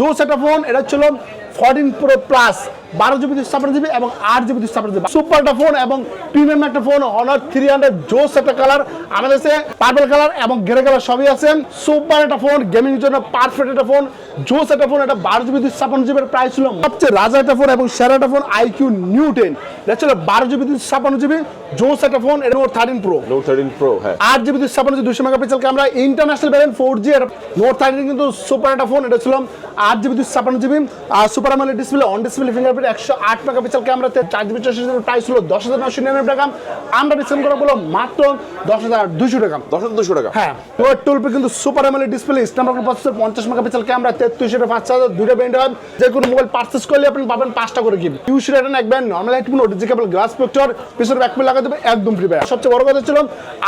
জোস একটা ফোন এটা ছিল ফোরটিন প্রো প্লাস বারো জিবি দুশো ছাপ্পান্ন জিবি এবং আট জিবি দুশো ছাপ্পান্ন জিবি। সুপার একটা ফোন এবং প্রিমিয়াম একটা ফোন অনার থ্রি হান্ড্রেড জোস একটা কালার আমাদের কাছে পার্পল কালার এবং গ্রে কালার সবই আছে। সুপার একটা ফোন গেমিং জন্য পারফেক্ট একটা ফোন জোস একটা ফোন এটা বারো জিবি দুশো ছাপ্পান্ন জিবির প্রাইস ছিল। সবচেয়ে রাজা একটা ফোন এবং সেরা একটা ফোন আইকিউ নিউ টেন এটা ছিল বারো জিবি দুশো ছাপ্পান্ন জিবি জোস একটা ফোন এটা note thirteen pro note thirteen pro হ্যাঁ। আট জিবি দুশো ছাপ্পান্ন দুশো megapixel camera international variant four G note thirteen কিন্তু সুপার একটা ফোন এটা ছিল আট জিবি দুশো ছাপ্পান্ন GB. R super AMOLED display on display fingerprint একশো আট মেগাপিক্সেল ক্যামেরাতে চার জিবি জিবি প্রাইস ছিল দশ হাজার নশো নিরানব্বই টাকা। আমরা ডিসকাউন্ট করা বলো মাত্র দশ হাজার দুশো টাকা। দশ হাজার দুশো টাকা। হ্যাঁ তোর টুলপে কিন্তু super AMOLED display Snapdragon processor পঞ্চাশ মেগাপিক্সেল ক্যামেরা তেত্রিশ এটা পাঁচ হাজার দুটো ব্যান্ড হয়। যে কোনো মোবাইল পার্চেস করলে আপনি পাবেন পাঁচটা করে গিফট ইউজ রিটার্ন এক band normal headphone ডিজিকেবল glass protector পিছনে ব্যাকপ্যাক লাগা দেবে একদম ফ্রি ভাই সবচেয়ে বড় কথা ছিল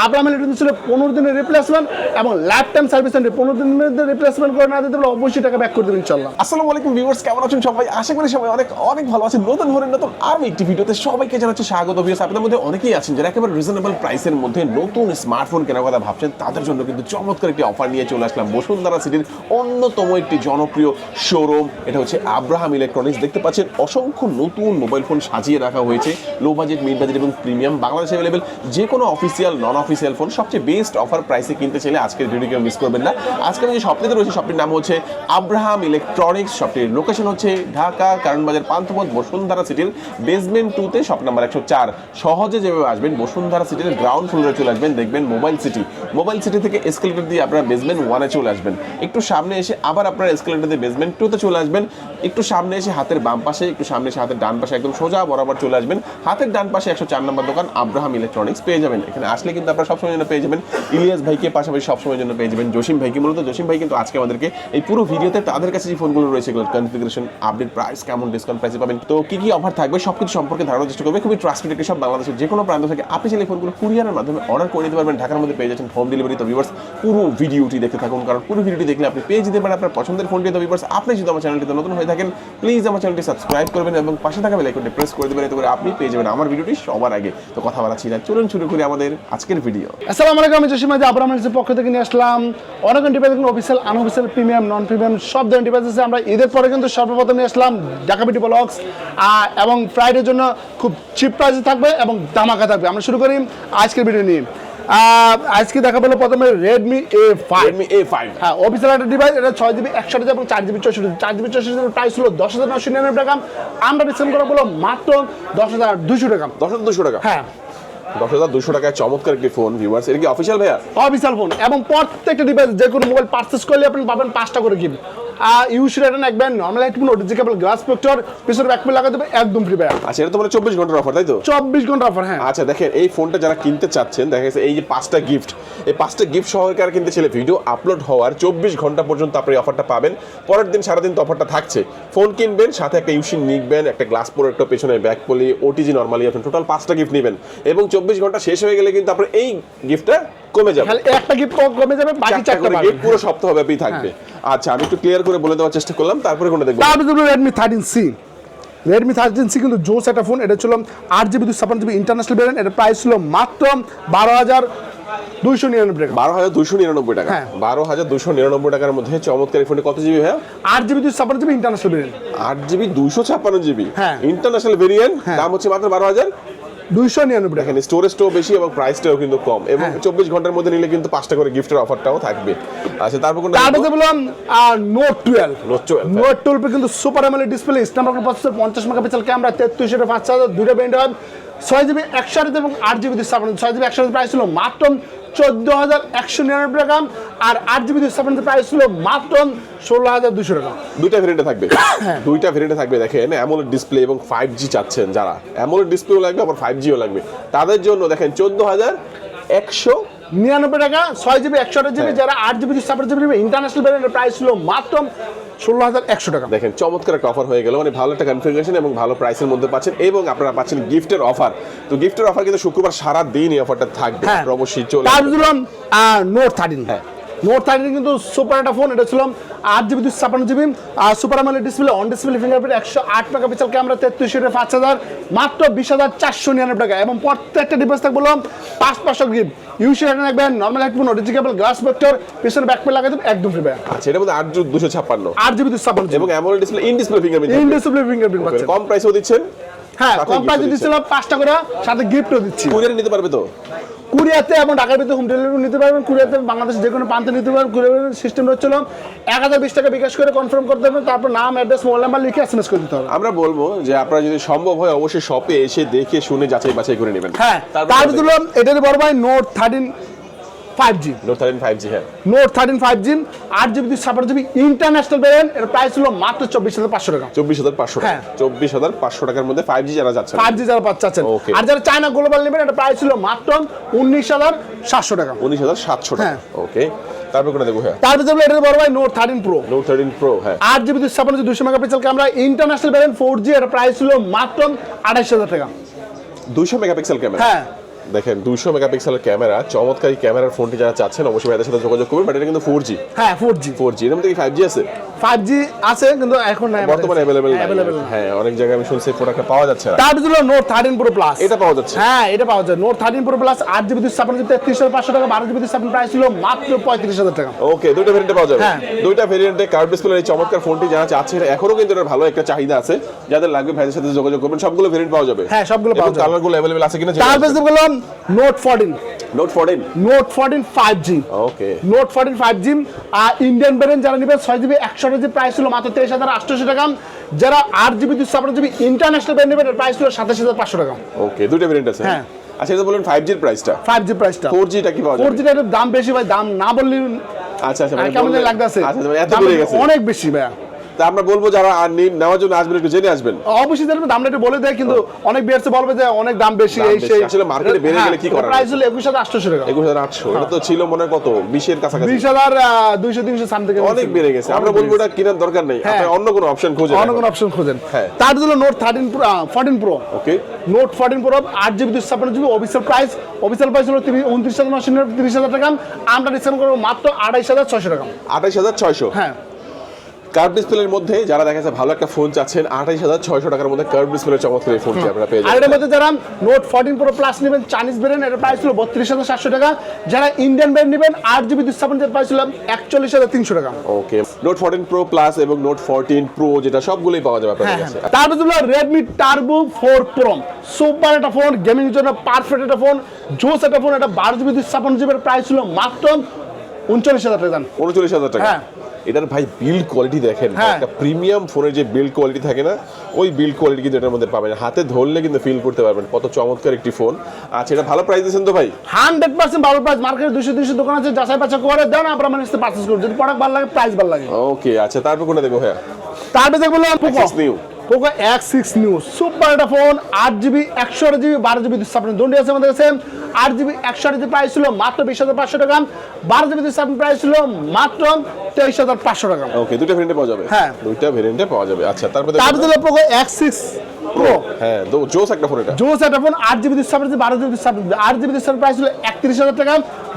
আব্রাহাম এলিটন ছিল পনেরো দিনের রিপ্লেসমেন্ট এবং লাইফ টাইম সার্ভিস সেন্টার পনেরো দিনের মধ্যে রিপ্লেসমেন্ট করে না দিতে পারলে অবশ্যই টাকা ব্যাক করে দেবেন ইনশাল্লাহ আসসালামু আলাইকুম ভিউয়ার্স কেমন আছেন সবাই? আশা করি সবাই অনেক অনেক ভালো আছেন নতুন ধরনের নতুন আরও একটি ভিডিওতে সবাইকে জানাচ্ছি স্বাগত ভিউয়ার্স আপনাদের মধ্যে অনেকেই আছেন যারা একেবারে রিজনেবল প্রাইসের মধ্যে নতুন স্মার্টফোন কেনার কথা ভাবছেন, তাদের জন্য কিন্তু চমৎকার একটি অফার নিয়ে চলে আসলাম বসুন্ধরা সিটির অন্যতম একটি জনপ্রিয় শোরুম এটা হচ্ছে আব্রাহাম ইলেকট্রনিক্স দেখতে পাচ্ছেন অসংখ্য নতুন মোবাইল ফোন সাজিয়ে রাখা হয়েছে। লো বাজেট মিড বাজেট এবং প্রিমিয়াম বাংলাদেশে অ্যাভেলেবেল যে কোনো অফিসিয়াল নন অফিসিয়াল ফোন সবচেয়ে বেস্ট অফার প্রাইসে কিনতে চাইলে আজকের ভিডিওকে মিস করবেন না। আজকে আমি যে শপটিতে রয়েছে শপটির নাম হচ্ছে আব্রাহাম ইলেকট্রনিক্স শপটির লোকেশন হচ্ছে ঢাকা কারণবাজার পান্থপথ বসুন্ধরা সিটির বেসমেন্ট টুতে শপ নাম্বার একশো চার। সহজে যেভাবে আসবেন, বসুন্ধরা সিটির গ্রাউন্ড ফ্লোরে চলে আসবেন, দেখবেন মোবাইল সিটি মোবাইল সিটি থেকে এসকেলেটর দিয়ে আপনারা বেসমেন্ট ওয়ানে চলে আসবেন। একটু সামনে এসে আবার আপনারা এসকেলেটর দিয়ে বেসমেন্ট টুতে চলে আসবেন। একটু সামনে এসে হাতের বাম পাশে, একটু সামনে এসে হাতের ডান পাশে একদম সোজা বরাবর চলে আসবেন। হাতের ডান পাশে একশো চার নম্বর দোকান, আব্রাহাম ইলেকট্রনিক্স পেয়ে যাবেন। এখানে আসলে কিন্তু আপনারা সবসময় জন্য পেয়ে যাবেন। ইলিয়াস ভাইকে পাশাপাশি সবসময়ের জন্য পেয়ে যাবেন। জসিম ভাইকে মূলত, জসিম ভাই কিন্তু আজকে আমাদেরকে এই পুরো ভিডিওতে তাদের কাছে যে ফোনগুলো রয়েছে কনফিগারেশন আপডেট প্রাইস কেমন ডিসকাউন্ট প্রাইসে পাবেন। তো কি কি অফার থাকবে সব কিছু সম্পর্কে ধারণার চেষ্টা করবে। খুবই ট্রাস্টেড একটি সব বাংলাদেশের যে কোনো প্রান্ত থেকে আপনি চাইলে ফোনগুলো কুরিয়ারের মাধ্যমে অর্ডার করে নিতে পারবেন। ঢাকার মধ্যে পেয়ে যাচ্ছেন হোম ডেলিভারি তো ভিউয়ার্স পুরো ভিডিওটি দেখতে থাকুন। কারণ পুরো ভিডিওটি দেখলে আপনি পেয়ে যেতে পারেন আপনার পছন্দের ফোনটি তো ভিউয়ার্স আপনি যদি আমার চ্যানেলটিতে নতুন হয়ে থাকেন প্লিজ আমার চ্যানেলটি সাবস্ক্রাইব করবেন এবং পাশে থাকা বেল আইকনটি প্রেস করে দেবেন। এতে করে আপনি পেয়ে যাবেন আমার ভিডিওটি সবার আগে। তো কথা বলা ছিল চলুন শুরু করি আমাদের আজকের ভিডিও আসসালামু আলাইকুম, আমি জসিম আজি আব্রাহাম এলিটনের পক্ষ থেকে নিয়ে আসলাম। অনেক device official unofficial premium non premium সব ধরনের ডিভাইস আমরা ঈদের পরে কিন্তু সর্বপ্রথম নিয়ে আসলাম ঢাকা বিটি ব্লগস এবং ফ্রাইডের জন্য খুব চিপ প্রাইসে থাকবে এবং দামাকা থাকবে। আমরা শুরু করি আজকের ভিডিও নিয়ে। আজকে দেখা পেল প্রথমে Redmi A five Redmi A five হ্যাঁ অফিসিয়াল একটা ডিভাইস এটা ছয় জিবি একশো জিবি এবং চার জিবি চৌষট্টি চার জিবি চৌষট্টি প্রাইস হলো দশ হাজার নশো নিরানব্বই টাকা। আমরা ডিসকাউন্ট করা বলো মাত্র দশ হাজার দুশো টাকা। দশ হাজার দুশো টাকা? হ্যাঁ। দশ হাজার দুশো টাকায় চমৎকার একটি ফোন ভিউয়ার্স এটা কি অফিসিয়াল ভাইয়া? অফিসিয়াল ফোন এবং প্রত্যেকটা ডিভাইস যে কোনো মোবাইল পার্চেস করলে আপনি পাবেন পাঁচটা করে গিফট আর ইউজ রিটার্ন এক band normal headphone glass protector পিছনে ব্যাকপ্যাক লাগা দেবে একদম ফ্রি ভাই আচ্ছা এটা তো মানে চব্বিশ ঘণ্টার অফার তাই তো? চব্বিশ ঘণ্টা অফার হ্যাঁ। আচ্ছা দেখেন এই ফোনটা যারা কিনতে চাচ্ছেন দেখা গেছে এই যে পাঁচটা গিফট এই পাঁচটা গিফট সহকারে কিনতে ছেলে ভিডিও আপলোড হওয়ার চব্বিশ ঘণ্টা পর্যন্ত আপনি অফারটা পাবেন। পরের দিন সারাদিন তো অফারটা থাকছে। ফোন কিনবেন সাথে একটা ইউসিন নিকবেন একটা গ্লাস প্রোডাক্ট পেছনে ব্যাক পলি ওটিজি নর্মালি আপনি টোটাল পাঁচটা গিফট নেবেন। এবং চব্বিশ ঘণ্টা শেষ হয়ে গেলে কিন্তু আপনার এই গিফটটা কমে যাবে। একটা গিফট কমে যাবে বাকি চারটা। গিফট পুরো সপ্তাহব্যাপী থাকবে। আচ্ছা আমি একটু ক্লিয়ার করে বলে দেওয়ার চেষ্টা করলাম তারপরে কোনটা দেখব? তারপরে Redmi thirteen C Redmi thirteen C কিন্তু জোস একটা ফোন এটা ছিল আট জিবি দুশো ছাপ্পান্ন জিবি ইন্টারন্যাশনাল ভ্যারিয়েন্ট এটা প্রাইস ছিল মাত্র বারো হাজার দুইশো নিরানব্বই টাকা। বারো হাজার দুশো নিরানব্বই টাকা। হ্যাঁ। বারো হাজার দুশো নিরানব্বই টাকার মধ্যে চমৎকার এই ফোনটি কত জিবি ভাইয়া? আট জিবি দুশো ছাপ্পান্ন জিবি ইন্টারন্যাশনাল আট জিবি দুইশো ছাপ্পান্ন জিবি হ্যাঁ। ইন্টারন্যাশনাল ভেরিয়েন্ট দাম হচ্ছে মাত্র বারো হাজার। দুইশো নিরানব্বই টাকা স্টোরেজটাও বেশি এবং প্রাইসটাও কিন্তু কম এবং হ্যাঁ। চব্বিশ ঘণ্টার মধ্যে নিলে কিন্তু পাঁচটা করে গিফটের অফারটাও থাকবে। আচ্ছা তারপর কোনটা তারপরে বললাম note twelve note twelve note twelve কিন্তু super AMOLED display Snapdragon processor পঞ্চাশ মেগাপিক্সেল ক্যামেরা তেত্রিশ পাঁচ হাজার দুটো ব্যান্ড হয় ছয় জিবি একশো আট এবং আট জিবি দুশো ছয় জিবি একশো প্রাইস ছিল মাত্র চোদ্দ হাজার একশো নিরানব্বই টাকা আর আট জিবি দুশো প্রাইস ছিল মাত্র ষোলো হাজার দুশো টাকা। দুইটা ভেরিয়েন্টে থাকবে। হ্যাঁ। দুইটা ভেরিয়েন্টে থাকবে দেখেন অ্যামোলেড ডিসপ্লে এবং ফাইভ জি চাচ্ছেন যারা। অ্যামোলেড ডিসপ্লেও লাগবে আবার ফাইভ জিও লাগবে। তাদের জন্য দেখেন চোদ্দ হাজার একশো নিরানব্বই টাকা ছয় জিবি একশো আট জিবি হ্যাঁ। যারা আট জিবি দুশো জিবি ইন্টারন্যাশনাল ভ্যারিয়েন্টের প্রাইস ছিল মাত্র ষোলো হাজার একশো টাকা। দেখেন চমৎকার একটা অফার হয়ে গেল। মানে ভালো একটা কনফিগারেশন এবং ভালো প্রাইসের মধ্যে পাচ্ছেন এবং আপনারা পাচ্ছেন গিফটের অফার তো গিফটের অফার কিন্তু শুক্রবার সারা দিন এই অফারটা থাকবে। অবশ্যই চলে নোট থার্টিন হ্যাঁ। নোট থার্টিন কিন্তু সুপার একটা ফোন এটা ছিল আট জিবি দুশো ছাপান্ন GB R super AMOLED display on display fingerprint একশো আট মেগা পিক্সেল ক্যামেরা তেত্রিশ পাঁচ হাজার মাত্র বিশ হাজার চারশো নিরানব্বই টাকা। এবং প্রত্যেকটা ডিভাইস থাকবে বললাম পাঁচ পাঁচশো গিফট ইউসি এটা রাখবেন নর্মাল হেডফোন অরিজিকেবল গ্লাস ভেক্টর পিছনে ব্যাকপ্যাক লাগাই দেবেন একদম ফ্রি আচ্ছা এটার মধ্যে আট দুশো ছাপ্পান্ন। আট জিবি দুশো ছাপান্ন এবং AMOLED display in display fingerprint in display fingerprint পাচ্ছেন। কম প্রাইসেও দিচ্ছেন হ্যাঁ কম প্রাইসে দিচ্ছে। পাঁচটা করে সাথে গিফটও দিচ্ছি। কুরিয়ারে নিতে পারবে তো? কুরিয়াতে এবং ঢাকার ভিতরে হোম ডেলিভারি নিতে পারবেন। কুরিয়াতে বাংলাদেশ যে কোনো প্রান্তে নিতে পারবেন। কুরিয়ার সিস্টেম হচ্ছিল এক হাজার বিশ টাকা বিকাশ করে কনফার্ম করতে হবে তারপর নাম অ্যাড্রেস মোবাইল নাম্বার লিখে এস এম এস করে দিতে হবে। আমরা বলব যে আপনারা যদি সম্ভব হয় অবশ্যই শপে এসে দেখে শুনে যাচাই বাছাই করে নেবেন। হ্যাঁ তার ভিতরে এটার বড় ভাই note thirteen five G note thirteen five G হ্যাঁ। নোট থার্টিন ফাইভ জি আট জিবি ছাপান্ন জিবি ইন্টারন্যাশনাল ভ্যারিয়েন্ট এর প্রাইস ছিল মাত্র চব্বিশ হাজার পাঁচশো টাকা। চব্বিশ হাজার পাঁচশো টাকা। হ্যাঁ। চব্বিশ হাজার পাঁচশো টাকার মধ্যে ফাইভ জি যারা যাচ্ছে। ফাইভ জি যারা পাচ্ছেন আর যারা চায়না গ্লোবাল নেবেন এটা প্রাইস ছিল মাত্র উনিশ হাজার সাতশো টাকা। উনিশ হাজার সাতশো টাকা। হ্যাঁ। ওকে তারপর দেখব হ্যাঁ? তার ভিতরে এটার বড় ভাই note thirteen pro note thirteen pro হ্যাঁ। আট জিবি দুশো ছাপান্ন দুশো megapixel camera international variant four G এর প্রাইস ছিল মাত্র আঠাইশ হাজার টাকা। দুইশো মেগাপিক্সেল ক্যামেরা হ্যাঁ। দেখেন দুইশো মেগাপিক্সেলের ক্যামেরা চমৎকারী ক্যামেরার ফোনটি যারা চাচ্ছেন অবশ্যই ভাইদের সাথে যোগাযোগ করবেন বাট এটা কিন্তু ফোর জি হ্যাঁ ফোর জি ফোর জি এর মধ্যে কি ফাইভ জি আছে? ফাইভ জি আছে কিন্তু এখন নাই বর্তমানে অ্যাভেলেবেল হ্যাঁ অনেক জায়গায় আমি শুনছি প্রোডাক্টটা পাওয়া যাচ্ছে না। তার ভিতরে নোট থার্টিন প্রো প্লাস এটা পাওয়া যাচ্ছে। হ্যাঁ এটা পাওয়া যায় নোট থার্টিন প্রো প্লাস আট জিবি দুশো ছাপান্ন তেত্রিশ হাজার পাঁচশো টাকা বারো জিবি দুশো প্রাইস ছিল মাত্র পঁয়ত্রিশ হাজার টাকা। ওকে দুইটা ভেরিয়েন্টে পাওয়া যাবে। হ্যাঁ। দুইটা ভেরিয়েন্টে কার্ভ ডিসপ্লে এই চমৎকার ফোনটি যারা চাচ্ছে এখনও কিন্তু এটার ভালো একটা চাহিদা আছে। যাদের লাগবে ভাইদের সাথে যোগাযোগ করবেন সবগুলো ভেরিয়েন্ট পাওয়া যাবে। হ্যাঁ, সবগুলো পাওয়া যাবে। কালারগুলো অ্যাভেলেবেল আছে কিনা বেসে বললাম note fourteen note fourteen note fourteen five G okay note fourteen five G আর ইন্ডিয়ান ভ্যারিয়েন্ট যারা নেবেন ছয় জিবি একশো জি প্রাইস ছিল মাত্র তেইশ হাজার আটশোশো টাকা। যারা আট জিবি দুশো ছাপান্ন জিবি ইন্টারন্যাশনাল ভ্যারিয়েন্ট নেবেন এর প্রাইস ছিল সাতাশ হাজার পাঁচশো টাকা। ওকে দুইটা ভেরিয়েন্ট আছে। হ্যাঁ। আচ্ছা এটা বলুন ফাইভ জির প্রাইসটা ফাইভ জি প্রাইসটা ফোর জিটা কি পাওয়া ফোর যাবে জিটা একটু দাম বেশি ভাই দাম না বললে আচ্ছা আচ্ছা মানে কেমন লাগতেছে। আচ্ছা এত বেড়ে গেছে। অনেক বেশি ভাইয়া। তা আমরা বলব যারা নেওয়ার জন্য আসবেন একটু জেনে আসবেন। অবশ্যই জানবে দামটা একটু বলে দেয় কিন্তু অনেক বিয়ার্সে বলবে যে অনেক দাম বেশি এই সেই আসলে এ বেড়ে গেলে কি করার? প্রাইস হলো একুশ হাজার আটশোশো টাকা। একুশ হাজার আটশো এটা তো ছিল মনে কত? বিশের কাছাকাছি। বিশ হাজার দুইশো তিনশো সামথিং অনেক বেড়ে গেছে। আমরা বলব এটা কেনার দরকার নেই। হ্যাঁ। আপনার অন্য কোনো অপশন অন্য কোনো অপশন খোঁজেন। হ্যাঁ। তার জন্য note thirteen pro fourteen pro okay note fourteen pro আট জিবি দুশো ছাপ্পান্ন GB official price official price হলো তিরিশ উনত্রিশ হাজার টাকা। আমরা ডিসকাউন্ট করব মাত্র আড়াইশ হাজার ছয়শো টাকা। আঠাইশ হাজার ছয়শো। হ্যাঁ। কার্ভ ডিসপ্লের মধ্যে যারা দেখা যাচ্ছে ভালো একটা ফোন চাচ্ছেন আঠাইশ হাজার ছয়শো টাকার মধ্যে কার্ভ ডিসপ্লের চমৎকার এই ফোনটি আপনারা পেয়ে আর যাবেন মধ্যে যারা নোট ফোরটিন প্রো প্লাস নেবেন চাইনিজ ভ্যারিয়েন্ট এটার প্রাইস ছিল বত্রিশ হাজার সাতশো টাকা। যারা ইন্ডিয়ান ভ্যারিয়েন্ট নেবেন আট জিবি ছাপ্পান্ন প্রাইস ছিল একচল্লিশ হাজার তিনশো টাকা। Okay note fourteen pro plus এবং নোট ফোরটিন প্রো যেটা সবগুলোই পাওয়া যাবে আপনাদের কাছে। তারপর হলো Redmi turbo four pro super একটা ফোন গেমিং এর জন্য পারফেক্ট একটা ফোন জোস একটা ফোন এটা বারো জিবি ছাপ্পান্ন জিবির প্রাইস ছিল মাত্র উনচল্লিশ হাজার টাকা। উনচল্লিশ হাজার টাকা। হ্যাঁ। এটার ভাই বিল্ড কোয়ালিটি দেখেন হ্যাঁ। একটা প্রিমিয়াম ফোনের যে বিল্ড কোয়ালিটি থাকে না ওই বিল্ড কোয়ালিটি কিন্তু এটার মধ্যে পাবেন। হাতে ধরলে কিন্তু ফিল করতে পারবেন কত চমৎকার একটি ফোন আচ্ছা এটা ভালো প্রাইস দিয়েছেন তো ভাই? হান্ড্রেড পার্সেন্ট ভালো প্রাইস মার্কেটে দুশো দুশো দোকান আছে যাচাই বাছাই করে দেন আপনার মানে পার্চেস করুন যদি প্রোডাক্ট ভালো লাগে প্রাইস ভালো লাগে। ওকে আচ্ছা তারপর কোনটা দেখব হ্যাঁ তারপরে দেখব Poco X six new super একটা ফোন আট জিবি একশো জিবি বারো জিবি দুশো দুটি আছে আমাদের কাছে। আট জিবি একশো জিবি প্রাইস ছিল মাত্র বিশ হাজার পাঁচশো টাকা। বারো জিবি দুশো ছাপ্পান্ন প্রাইস ছিল মাত্র তেইশ হাজার পাঁচশো টাকা। ওকে দুটো ভেরিয়েন্টে পাওয়া যাবে। হ্যাঁ। দুইটা ভেরিয়েন্টে পাওয়া যাবে। আচ্ছা তারপরে তারপরে পোকো এক্স সিক্স প্রো হ্যাঁ জোস একটা ফোন এটা। জোস একটা ফোন আট জিবি দুশো বারো জিবি দুশো ছাপ্পান্ন আট জিবি দুশো প্রাইস ছিল একত্রিশ হাজার টাকা।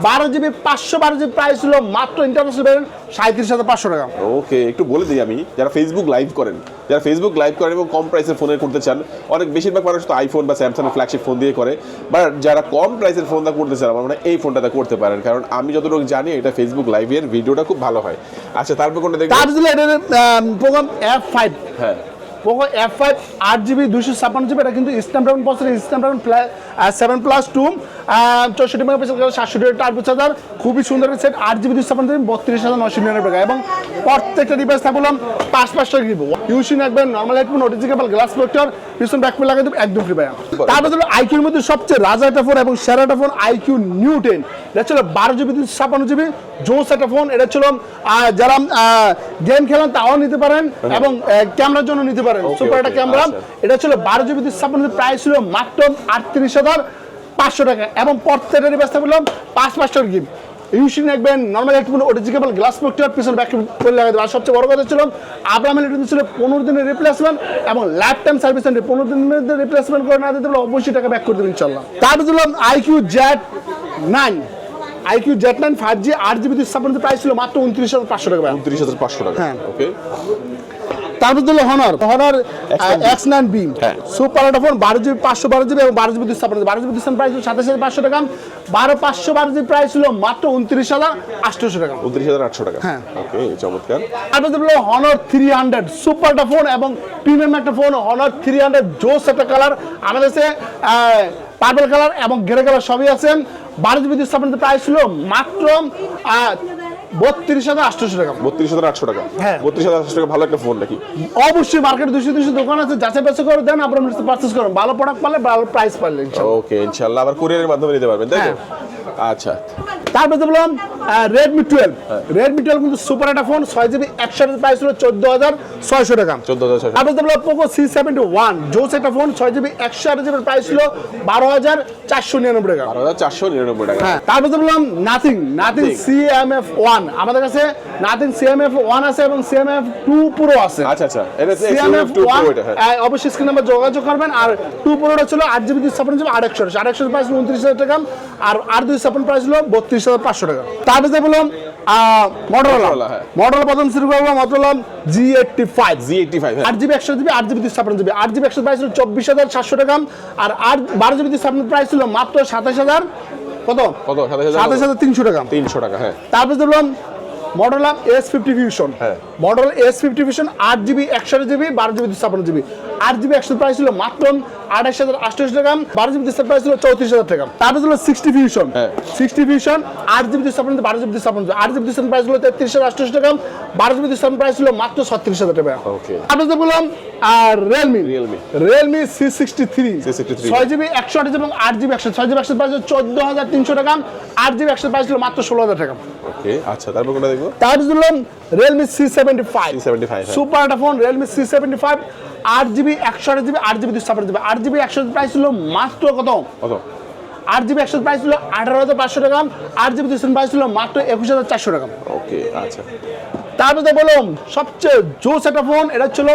বারো জিবি পাঁচশো বারো জিবি প্রাইস ছিল মাত্র ইন্টারন্যাশনাল সাঁত্রিশ হাজার পাঁচশো টাকা। ওকে একটু বলে দিই আমি যারা ফেসবুক লাইভ করেন যারা ফেসবুক লাইভ করেন এবং কম প্রাইসের ফোনে করতে চান অনেক বেশিরভাগ মানুষ তো আইফোন বা স্যামসাং ফ্ল্যাগশিপ ফোন দিয়ে করে বাট যারা কম প্রাইসের ফোনটা করতে চান আমার মনে এই ফোনটাতে করতে পারেন কারণ আমি যতটুকু জানি এটা ফেসবুক লাইভের ভিডিওটা খুব ভালো হয়। আচ্ছা তারপর কোনটা দেখবেন তার প্রোগ্রাম এফ ফাইভ হ্যাঁ। পোকো এফ ফাইভ আট জিবি দুশো ছাপ্পান্ন জিবি এটা কিন্তু Snapdragon processor Snapdragon seven plus two চৌষট্টি মেগাপিক্সেল সাতষট্টি টার্বো চার্জার খুবই সুন্দর সেট আট জিবি দুশো ছাপ্পান্ন বত্রিশ হাজার নশো নিরানব্বই টাকা। এবং প্রত্যেকটা ডিভাইস থাকবে বললাম পাঁচ পাঁচটা দিব। ইউসিন রাখবেন normal headphone OTG cable glass protector পিছন ব্যাকপ্যাক লাগাই দেবেন একদম ফ্রি ভাইয়া। তারপর হলো আইকিউর মধ্যে সবচেয়ে রাজা একটা ফোন এবং সেরা একটা ফোন আইকিউ নিউ টেন এটা ছিল বারো জিবি দুশো ছাপ্পান্ন জিবি জোস একটা ফোন এটা ছিল আহ, যারা গেম খেলেন তাও নিতে পারেন এবং ক্যামেরার জন্য নিতে পারেন। সুপার একটা ক্যামেরা আচ্ছা। এটা ছিল বারো জিবি দুশো ছাপ্পান্ন প্রাইস ছিল মাত্র আটত্রিশ হাজার পাঁচশো টাকা। এবং প্রত্যেকটা ব্যবস্থা করলাম পাঁচ পাঁচটার গিফট ইউসিন রাখবেন normal headphone OTG cable glass protector পিছনে ব্যাক করে লাগাই আর সবচেয়ে বড় কথা ছিল আব্রাহাম এটা ছিল পনেরো দিনের রিপ্লেসমেন্ট এবং লাইফ টাইম সার্ভিস পনেরো দিনের রিপ্লেসমেন্ট করে না দিতে পারলে অবশ্যই টাকা ব্যাক করে দেবেন ইনশাল্লাহ তারপর দিলাম iQOO Z nine iQOO Z nine five G আট জিবি দুশো ছাপ্পান্ন প্রাইস ছিল মাত্র উনত্রিশ হাজার পাঁচশো টাকা। উনত্রিশ হাজার পাঁচশো টাকা। হ্যাঁ। ওকে তারপর Honor Honor X nine B. Super phone বারো জিবি পাঁচশো বারো জিবি এবং বারো জিবি দুশো বারো জিবি দুশো প্রাইস সাতাশ হাজার পাঁচশো টাকা। বারো পাঁচশো বারো জিবি প্রাইস ছিল মাত্র উনত্রিশ হাজার আটশোশো টাকা। উনত্রিশ হাজার আটশো টাকা। হ্যাঁ। ওকে চমৎকার। তারপর Honor three hundred super phone এবং প্রিমিয়াম একটা ফোন হনার থ্রি হান্ড্রেড জোস একটা কালার আমাদের কাছে পার্পল কালার এবং গ্রে কালার সবই আছে। বারো জিবি দুশো প্রাইস ছিল মাত্র বত্রিশ হাজার আটশো টাকা বত্রিশ হাজার আটশো টাকা। হ্যাঁ। বত্রিশ হাজার আটশো টাকা ভালো একটা ফোন নাকি? অবশ্যই মার্কেটে দুশো তিনশো দোকান আছে যাচাই বাছাই করে দেন আপনার পারচেস করেন। ভালো প্রোডাক্ট পালে ভালো প্রাইস পারলে ওকে ইনশাল্লাহ আবার কুরিয়ারের মাধ্যমে নিতে পারবেন তাই আচ্ছা। তারপরে তো বললাম রেডমি টুয়েলভ রেডমি টুয়েলভ কিন্তু সুপার একটা ফোন ছয় জিবি একশো প্রাইস হলো চোদ্দ হাজার ছয়শো টাকা। চোদ্দ হাজার তারপরে তো বললাম পোকো সি সেভেন্টি ওয়ান জোস একটা ফোন ছয় জিবি একশো আট জিবির প্রাইস ছিল বারো হাজার চারশো নিরানব্বই টাকা। বারো হাজার চারশো নিরানব্বই টাকা। হ্যাঁ তারপরে তো বললাম Nothing Nothing C M F one আমাদের কাছে নাথিং সিএমএফ ওয়ান আছে এবং সিএমএফ টু প্রো আছে। আচ্ছা আচ্ছা। সিএমএফ ওয়ান হ্যাঁ। অবশ্যই স্ক্রিন নাম্বার যোগাযোগ করবেন। আর টু প্রোটা ছিল আট জিবি দুই ছাপ্পান্ন জিবি আড়াইশো আড়াইশো প্রাইস উনত্রিশ হাজার টাকা। আর আর দুই ছাপ্পান্ন প্রাইস ছিল বত্রিশ হাজার পাঁচশো টাকা। তারপরে বললাম মডেলা হ্যাঁ। প্রথম শুরু করব মডেলা G eighty five G eighty five আট জিবি একশো জিবি আট জিবি দুই ছাপ্পান্ন জিবি আট জিবি একশো প্রাইস ছিল চব্বিশ হাজার সাতশো টাকা। আর আট বারো জিবি ছাপ্পান্ন প্রাইস ছিল মাত্র সাতাশ হাজার। কত? কত? সাতাশ হাজার তিনশো টাকা। তিনশো টাকা হ্যাঁ। তারপরে দেখলাম model up S fifty fusion হ্যাঁ। মডেল এস ফিফটি ফিউশন আট জিবি একশো জিবি বারো জিবি দুশো ছাপ্পান্ন জিবি। আট জিবি একশো প্রাইস ছিল মাত্র আঠাশ হাজার আটশো টাকা বারো জিবি দুশো প্রাইস ছিল চৌত্রিশ হাজার টাকা। তারপরে ছিল সিক্সটি ফিউশন হ্যাঁ। সিক্সটি ফিউশন আট জিবি দুশো ছাপ্পান্ন বারো জিবি দুশো ছাপ্পান্ন আট জিবি দুশো প্রাইস ছিল তেত্রিশ হাজার আটশো টাকা বারো জিবি দুশো প্রাইস ছিল মাত্র ছত্রিশ হাজার টাকা. তারপরে তো বললাম আর Realme Realme Realme C sixty three C63 ছয় জিবি একশো আঠাশ এবং আট জিবি একশো ছয় জিবি একশো প্রাইস চোদ্দ হাজার তিনশো টাকা আট জিবি একশো প্রাইস ছিল মাত্র ষোলো হাজার টাকা। ওকে আচ্ছা তারপর কোনটা দেখব? দিলাম Realme C seventy five seventy five super একটা phone Realme C seventy five আট জিবি একশো আট জিবি আট জিবি দুশো আট জিবি। আট জিবি একশো প্রাইস ছিল মাত্র কত? কত? আট জিবি একশো প্রাইস ছিল আঠারো হাজার পাঁচশো টাকা। আট জিবি দুশো প্রাইস ছিল মাত্র একুশ হাজার চারশো টাকা। ওকে আচ্ছা। তারপরে বললাম সবচেয়ে জোস একটা ফোন এটা ছিল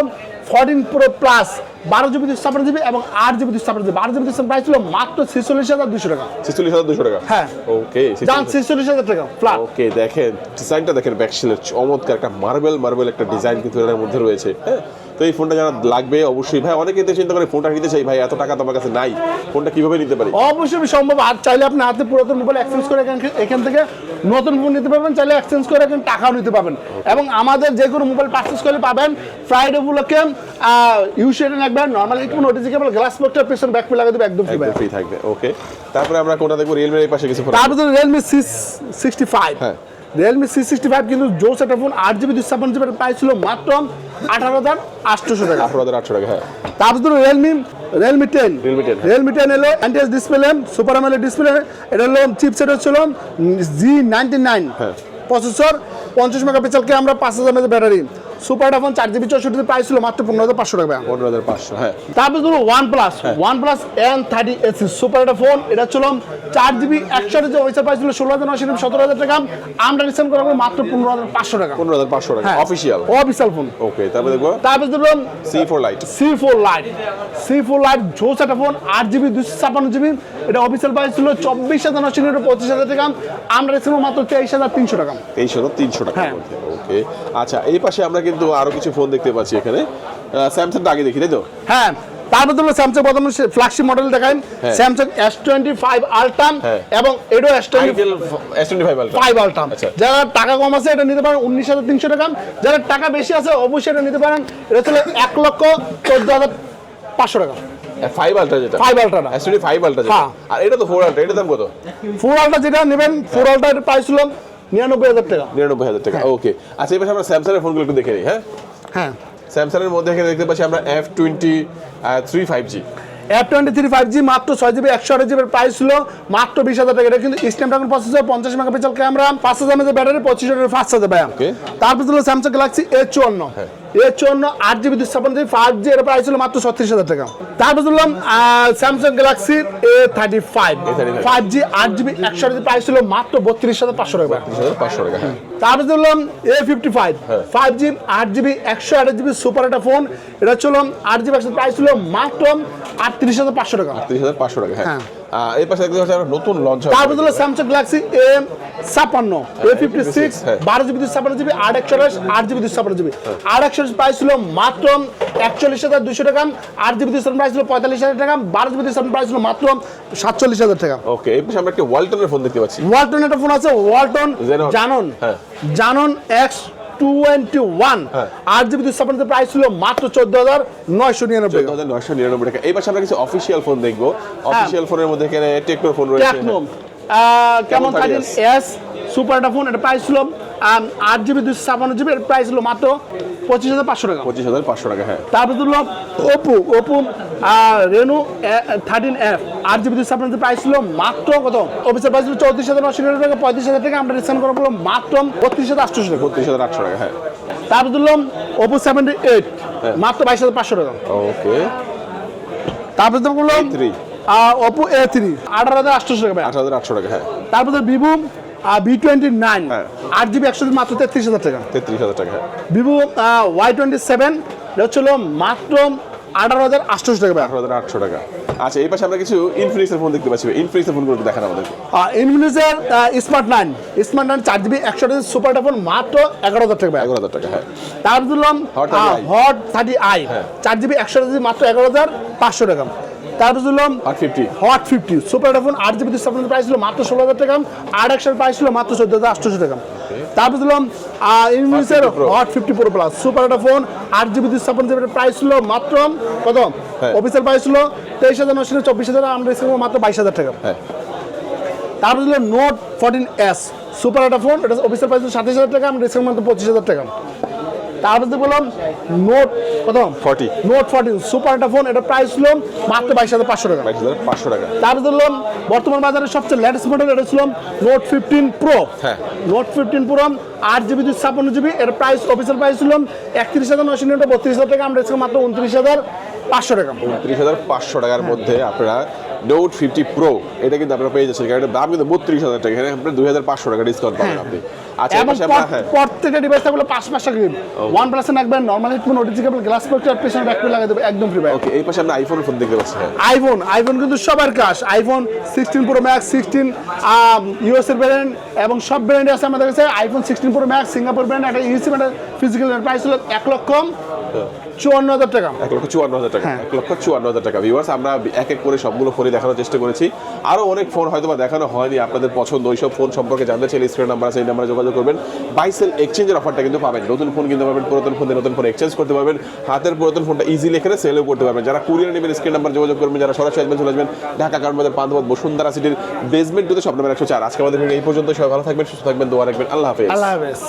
ফোরটিন প্রো প্লাস বারো জিবি দুশো ছাপ্পান্ন জিবি এবং আট জিবি দুশো ছাপ্পান্ন জিবি বারো জিবি দুশো প্রাইস ছিল মাত্র ছেচল্লিশ হাজার দুশো টাকা। ছেচল্লিশ হাজার দুশো টাকা? হ্যাঁ। ওকে যান ছেচল্লিশ হাজার টাকা ফ্ল্যাট ওকে দেখেন ডিজাইনটা দেখেন ব্যাকশিলের চমৎকার একটা মার্বেল মার্বেল একটা ডিজাইন কিন্তু এর মধ্যে রয়েছে হ্যাঁ? তো এই ফোনটা যারা লাগবে অবশ্যই। ভাই অনেকে তো চিন্তা করে ফোনটা নিতে চাই ভাই এত টাকা তোমার কাছে নাই। ফোনটা কীভাবে নিতে পারি? অবশ্যই সম্ভব। আর চাইলে আপনি হাতে পুরাতন মোবাইল এক্সচেঞ্জ করে এখান- থেকে নতুন ফোন নিতে পারবেন চাইলে এক্সচেঞ্জ করে এখানে টাকাও নিতে পারবেন। এবং আমাদের যে কোনো মোবাইল পারচেস করলে পাবেন ফ্রাইডে উপলক্ষে ইউসিএন রাখবেন নর্মাল কোনো নোটিফিকেবল গ্লাস বক্সটার পেছন ব্যাক পে লাগিয়ে দেবে একদম ফ্রি থাকবে ওকে তারপরে আমরা কোনটা দেখব? রিয়েলমির পাশে কিছু তারপরে রিয়েলমি সি সিক্সটি ফাইভ হ্যাঁ। রিয়েলমি সি সিক্সটি ফাইভ কিন্তু জোস একটা ফোন আট জিবি দুশো ছাপ্পান্ন জিবি প্রাইস ছিল মাত্র আঠারো হাজার আটশোশো টাকা। আঠারো হাজার আটশো টাকা হ্যাঁ। তারপরে রিয়েলমি রিয়েলমি টেন রিয়েলমি 10, হ্যাঁ। রিয়েলমি টেন এলো অ্যান্টিএস ডিসপ্লে সুপার আমলে ডিসপ্লে এটা হলো চিপসেট হচ্ছিল জি নাইনটি নাইন। প্রসেসর পঞ্চাশ মেগাপিক্সেল ক্যামেরা পাঁচ হাজার ব্যাটারি সুপার চার জিবি চৌষট্টি প্রাইস ছিল মাত্র পনেরো হাজার পাঁচশো টাকা পনেরো হাজার পাঁচশো হ্যাঁ। তারপরে ধরো OnePlus OnePlus N thirty SE super phone এটা ছিল চার জিবি একশো যে প্রাইস ছিল ষোলো হাজার নশো সতেরো হাজার টাকা আমরা রিসেন্ট করা মাত্র পনেরো হাজার পাঁচশো টাকা। পনেরো হাজার পাঁচশো টাকা হ্যাঁ। অফিসিয়াল অফিসিয়াল ফোন ওকে তারপরে দেখব। তারপরে C four lite C four lite C four lite জোস একটা ফোন আট জিবি দুশো ছাপ্পান্ন জিবি এটা অফিসিয়াল প্রাইস ছিল চব্বিশ হাজার নশো পঁচিশ হাজার টাকা আমরা রেখেছিলাম মাত্র তেইশ হাজার তিনশো টাকা। তেইশ হাজার তিনশো টাকা হ্যাঁ। ওকে আচ্ছা এই পাশে আমরা কিন্তু আরও কিছু ফোন দেখতে পাচ্ছি এখানে। স্যামসাংটা আগে দেখি তাই তো? হ্যাঁ স্যামসাং প্রথম flagship model. Samsung S twenty five ultra. এবং এডো এস টোয়েন্টি ফাইভ আলট্রাম। যারা টাকা কম আছে এটা নিতে পারেন উনিশ হাজার তিনশো টাকা। যারা টাকা বেশি আছে অবশ্যই এটা নিতে পারেন। এটা ছিল এক লক্ষ চোদ্দ হাজার পাঁচশো টাকা। ফাইভ আলট্রা যেটা? ফাইভ আলট্রাটা এস ফাইভ আলট্রা। আর এটা তো ফোর আলট্রা এটা দাম কত? ফোর আলট্রা যেটা নেবেন ফোর আলট্রার প্রাইস ছিল নিরানব্বই হাজার টাকা। নিরানব্বই হাজার টাকা ওকে আচ্ছা এবার আমরা স্যামসাং এর ফোনগুলো একটু দেখে নিই হ্যাঁ? হ্যাঁ। স্যামসাং এর মধ্যে এখানে দেখতে পাচ্ছি আমরা F twenty three five G F twenty three five G মাত্র ছয় জিবি একশো আট জিবির প্রাইস ছিল মাত্র বিশ হাজার টাকা। এটা কিন্তু স্ন্যাপড্রাগন প্রসেসর পঞ্চাশ মেগাপিক্সেল ক্যামেরা পাঁচ হাজার মেজের ব্যাটারি পঁচিশ হাজার পাঁচ হাজার Okay. তারপর ছিল স্যামসাং গ্যালাক্সি এ চুয়ান্ন। হ্যাঁ। এ চুয়ান্ন আট জিবি দুশো ছাপ্পান্ন জিবি ফাইভ জি এর প্রাইস ছিল মাত্র ছত্রিশ হাজার টাকা। তারপর দিলাম Samsung Galaxy A thirty five five G আট জিবি একশো আট জিবি প্রাইস ছিল মাত্র বত্রিশ হাজার পাঁচশো টাকা। পাঁচশো টাকা হ্যাঁ। তারপরে A fifty five. Five G আট জিবি একশো আট জিবি সুপার একটা ফোন এটা ছিল আট জিবি একশো প্রাইস ছিল মাত্র আটত্রিশ হাজার পাঁচশো টাকা। তিরিশ হাজার পাঁচশো টাকা হ্যাঁ। হ্যাঁ। এর পাশে দেখতে পাচ্ছি নতুন লঞ্চ তারপর হলো স্যামসাং গ্যালাক্সি এম ছাপ্পান্ন এ ফিফটি সিক্স হ্যাঁ। বারো জিবি দুশো ছাপ্পান্ন জিবি আট একশো আঠাশ আট জিবি দুশো ছাপ্পান্ন জিবি। আট একশো প্রাইস ছিল মাত্র একচল্লিশ হাজার দুশো টাকা আট জিবি দুশো প্রাইস ছিল পঁয়তাল্লিশ হাজার টাকা বারো জিবি দুশো প্রাইস ছিল মাত্র সাতচল্লিশ হাজার টাকা। ওকে এই পাশে আমরা একটা ওয়ালটনের ফোন দেখতে পাচ্ছি। ওয়ালটন একটা ফোন আছে ওয়ালটন জানন হ্যাঁ। জানন এক্স টোয়েন্টি ওয়ান হ্যাঁ। আট জিবি দুশো ছাপ্পান্ন প্রাইস ছিল মাত্র চোদ্দ হাজার নয়শো নিরানব্বই। হাজার নয়শো নিরানব্বই টাকা। এই পাশে আমরা কিছু অফিসিয়াল ফোন দেখব। অফিসিয়াল ফোনের মধ্যে এখানে টেকনো ফোন রয়েছে। কেমন থাকেন এস সুপার একটা ফোন এটা প্রাইস ছিল আট জিবি দুশো ছাপ্পান্ন জিবি এর প্রাইস ছিল মাত্র পঁচিশ হাজার পাঁচশো টাকা। পঁচিশ হাজার পাঁচশো টাকা হ্যাঁ। তারপর হলো Oppo Oppo Reno thirteen F আট জিবি দুশো ছাপ্পান্ন প্রাইস ছিল মাত্র কত? অফিসের প্রাইস ছিল চৌত্রিশ হাজার নশো নিরানব্বই টাকা পঁয়ত্রিশ হাজার টাকা। আমরা ডিসকাউন্ট করা হলো মাত্র বত্রিশ হাজার আটশো টাকা। বত্রিশ হাজার আটশো টাকা হ্যাঁ। তারপর হলো ওপো সেভেন্টি এইট মাত্র বাইশ হাজার পাঁচশো টাকা। ওকে তারপর তো হলো থ্রি ওপো এ থ্রি আঠারো হাজার আটশো টাকা। আট হাজার আটশো টাকা হ্যাঁ। তারপরে ভিভো বি টোয়েন্টি নাইন। আট জিবি একশো মাত্র তেত্রিশ হাজার টাকা। তেত্রিশ হাজার টাকা ভিভো ওয়াই টোয়েন্টি সেভেন এটা হচ্ছিল মাত্র আঠারো হাজার আটশো টাকা আঠারো হাজার আটশো টাকা। আচ্ছা এই পাশে আমরা কিছু ইনফিনিক্সের ফোন দেখতে পাচ্ছি ইনফিনিক্সের ফোনগুলো একটু দেখান আমাদেরকে। ইনফিনিক্সের স্মার্ট নাইন স্মার্ট নাইন চার জিবি একশো সুপার ফোন মাত্র এগারো হাজার টাকা এগারো হাজার টাকা হ্যাঁ। তারপর দিলাম হট থার্টি আই। চার জিবি একশো মাত্র এগারো হাজার পাঁচশো টাকা। তারপর দিলাম আট fifty hot fifty super phone আট জিবি দুশো প্রাইস ছিল মাত্র ষোলো হাজার টাকা। আট একশোর প্রাইস ছিল মাত্র চোদ্দ হাজার আটশোশো টাকা। তারপর দিলাম ইনফিনিক্সের hot fifty pro plus super একটা ফোন আট জিবি দুশো ছাপ্পান্ন প্রাইস ছিল মাত্র কত? হ্যাঁ। অফিসের প্রাইস ছিল তেইশ হাজার নশো চব্বিশ হাজার আমরা মাত্র বাইশ হাজার টাকা। হ্যাঁ। তারপর দিল নোট ফোরটিন এস সুপার একটা ফোন এটা অফিসের প্রাইস ছিল সাতাশ হাজার টাকা। আমরা ডিসকাউন্ট মাত্র পঁচিশ হাজার টাকা। তারপর বললাম নোট কত? 40 নোট ফোরটিন সুপার একটা ফোন এটা প্রাইস ছিল মাত্র বাইশ হাজার পাঁচশো টাকা। বাইশ হাজার পাঁচশো টাকা। তারপর ধরলাম বর্তমান বাজারে সবচেয়ে লেটেস্ট মডেল এটা ছিল নোট ফিফটিন প্রো হ্যাঁ। নোট ফিফটিন প্রো আট জিবি দুশো ছাপ্পান্ন জিবি এর প্রাইস অফিসিয়াল প্রাইস ছিল একত্রিশ হাজার নশো নিরানব্বই বত্রিশ হাজার টাকা আমরা মাত্র উনত্রিশ হাজার পাঁচশো টাকা। উনত্রিশ হাজার পাঁচশো টাকার মধ্যে আপনারা নোট ফিফটি প্রো এটা কিন্তু আপনারা পেয়ে যাচ্ছেন। কারণ দাম কিন্তু বত্রিশ হাজার টাকা এখানে আপনার দুই হাজার পাঁচশো টাকা ডিসকাউন্ট পাবেন আপনি। এবং পাশে আমরা প্রত্যেকটা ডিভাইস থাকলে পাঁচ পাঁচটা গ্রিপ ওয়ান প্লাসে রাখবেন normal headphone OTG glass protector পেছনে ব্যাক লাগিয়ে দেবে একদম ফ্রি ভাই ওকে এই পাশে আমরা আইফোন ফোন দেখতে পাচ্ছি আইফোন আইফোন কিন্তু সবার কাজ। IPhone sixteen pro max sixteen US এর ব্র্যান্ড এবং সব ব্র্যান্ড আছে আমাদের কাছে। IPhone sixteen pro max Singapore brand একটা ইউসি ফিজিক্যাল প্রাইস হলো এক লক্ষ। চুয়ান্ন হাজার টাকা। এক লক্ষ চুয়ান্ন হাজার টাকা হ্যাঁ। এক লক্ষ চুয়ান্ন হাজার টাকা। ভিউয়ার্স আমরা এক এক করে সবগুলো ফোনই দেখানোর চেষ্টা করেছি। আরও অনেক ফোন হয়তো বা দেখানো হয়নি আপনাদের পছন্দ ওইসব ফোন সম্পর্কে জানতে চাইলে স্ক্রিন নাম্বার আছে এই নাম্বারে যোগাযোগ করবেন। বাইসেল এক্সচেঞ্জের অফারটা কিন্তু পাবেন। নতুন ফোন কিনতে পারবেন পুরাতন ফোন নতুন ফোন এক্সচেঞ্জ করতে পারবেন। হাতের পুরাতন ফোনটা ইজিলি এখানে সেলও করতে পারবেন। যারা কুরিয়ার নেবেন স্ক্রিন নাম্বার যোগাযোগ করবেন। যারা সরাসরি আসবেন চলে আসবেন ঢাকা কারণ আমাদের পান্থপথ বসুন্ধরা সিটির বেসমেন্ট টুতে সব নাম্বার একশো চার আজকে আমাদের এই পর্যন্ত সবাই ভালো থাকবেন সুস্থ থাকবেন দোয়া রাখবেন। আল্লাহ হাফেজ। আল্লাহ হাফেজ।